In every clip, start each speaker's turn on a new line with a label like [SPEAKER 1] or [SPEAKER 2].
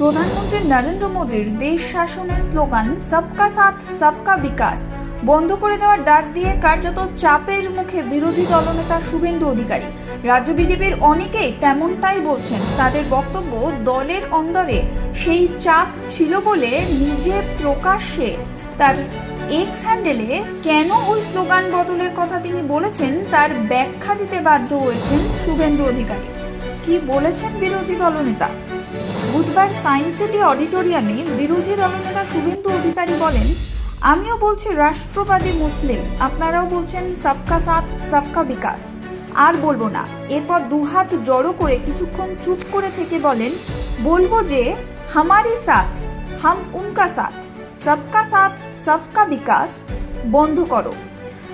[SPEAKER 1] প্রধানমন্ত্রী নরেন্দ্র মোদীর দেশ শাসনের স্লোগান, সবকা সাথ, সবকা বিকাশ বন্ধ করে দেওয়ার ডাক দিয়ে কার্যত চাপের মুখে বিরোধী দলনেতা শুভেন্দু অধিকারী। রাজ্য বিজেপির অনেকেই তেমনটাই বলছেন। তাদের বক্তব্য, দলের অন্দরে সেই চাপ ছিল বলে নিজে প্রকাশ্যে তার এক্স হ্যান্ডেলে কেন ওই স্লোগান বদলের কথা তিনি বলেছেন, তার ব্যাখ্যা দিতে বাধ্য হয়েছেন শুভেন্দু অধিকারী। কি বলেছেন বিরোধী দলনেতা? বুধবার সায়েন্স সিটি অডিটোরিয়ামে বিরোধী দলনেতা শুভেন্দু অধিকারী বলেন, আমিও বলছি রাষ্ট্রবাদী মুসলিম, আপনারাও বলছেন সবকা সাথ, সবকা বিকাশ। আর বলব না। এরপর দুহাত জড়ো করে কিছুক্ষণ চুপ করে থেকে বলেন, বলব যে হামারি সাথ, হাম উনকা সাথ, সবকা সাথ, সবকা বিকাশ বন্ধ করো।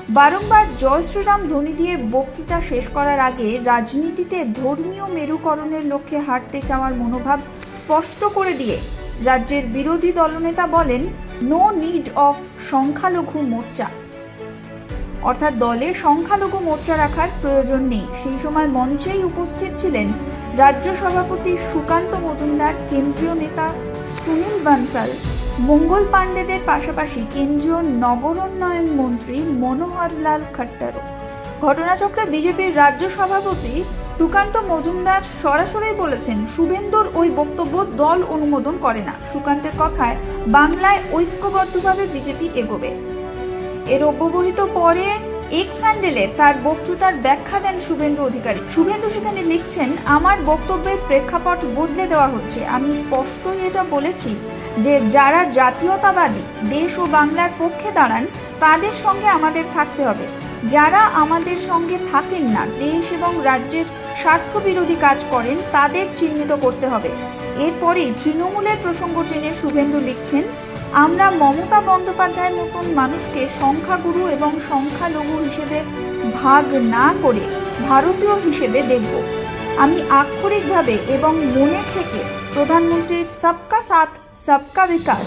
[SPEAKER 1] বারংবার জয় শ্রীরাম ধ্বনি দিয়ে বক্তৃতা শেষ করার আগে রাজনীতিতে ধর্মীয় মেরুকরণের লক্ষ্যে হাঁটতে চাওয়ার মনোভাব স্পষ্ট করে দিয়ে রাজ্যের বিরোধী দলনেতা বলেন নো নিড অফ সংখ্যালঘু মোর্চা। অর্থাৎ দলে সংখ্যালঘু মোর্চা রাখার প্রয়োজন নেই। সেই সময় মঞ্চেই উপস্থিত ছিলেন রাজ্য সভাপতি সুকান্ত মজুমদার, কেন্দ্রীয় নেতা সুনীল বানসাল মঙ্গল পাণ্ডেদের পাশাপাশি কেন্দ্রীয় নগরোন্নয়ন মন্ত্রী মনোহরলাল খট্টারও। ঘটনাচক্রে বিজেপির রাজ্য সভাপতি সুকান্ত মজুমদার সরাসরি বলেছেন, শুভেন্দুর ওই বক্তব্য দল অনুমোদন করে না। সুকান্তের কথায় বাংলায় ঐক্যবদ্ধভাবে বিজেপি এগোবে। এর অব্যবহিত পরে এক্স হ্যান্ডেলে তার বক্তৃতার ব্যাখ্যা দেন শুভেন্দু অধিকারী। শুভেন্দু সেখানে লিখছেন, আমার বক্তব্যের প্রেক্ষাপট বদলে দেওয়া হচ্ছে। আমি স্পষ্টই এটা বলেছি যে যারা জাতীয়তাবাদী দেশ ও বাংলার পক্ষে দাঁড়ান, তাদের সঙ্গে আমাদের থাকতে হবে। যারা আমাদের সঙ্গে থাকেন না, দেশ এবং রাজ্যের স্বার্থবিরোধী কাজ করেন, তাদের চিহ্নিত করতে হবে। এরপরেই তৃণমূলের প্রসঙ্গ টেনে শুভেন্দু লিখছেন আমরা মমতা বন্দ্যোপাধ্যায়ের মতন মানুষকে সংখ্যাগুরু এবং সংখ্যালঘু হিসেবে ভাগ না করে ভারতীয় হিসেবে দেখব। আমি আক্ষরিকভাবে এবং মনের থেকে প্রধানমন্ত্রীর সবকা সাথ, সবকা বিকাশ,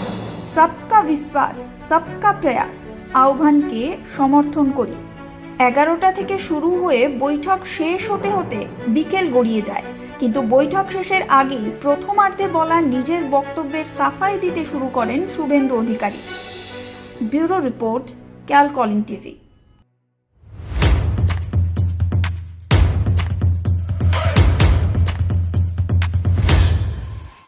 [SPEAKER 1] সবকা বিশ্বাস, সবকা প্রয়াস আহ্বানকে সমর্থন করি। এগারোটা থেকে শুরু হয়ে বৈঠক শেষ হতে হতে বিকেল গড়িয়ে যায়। কিন্তু বৈঠক শেষের আগেই প্রথমার্ধে বলার নিজের বক্তব্যের সাফাই দিতে শুরু করেন শুভেন্দু অধিকারী। ব্যুরো রিপোর্ট ক্যাল কলিং টিভি।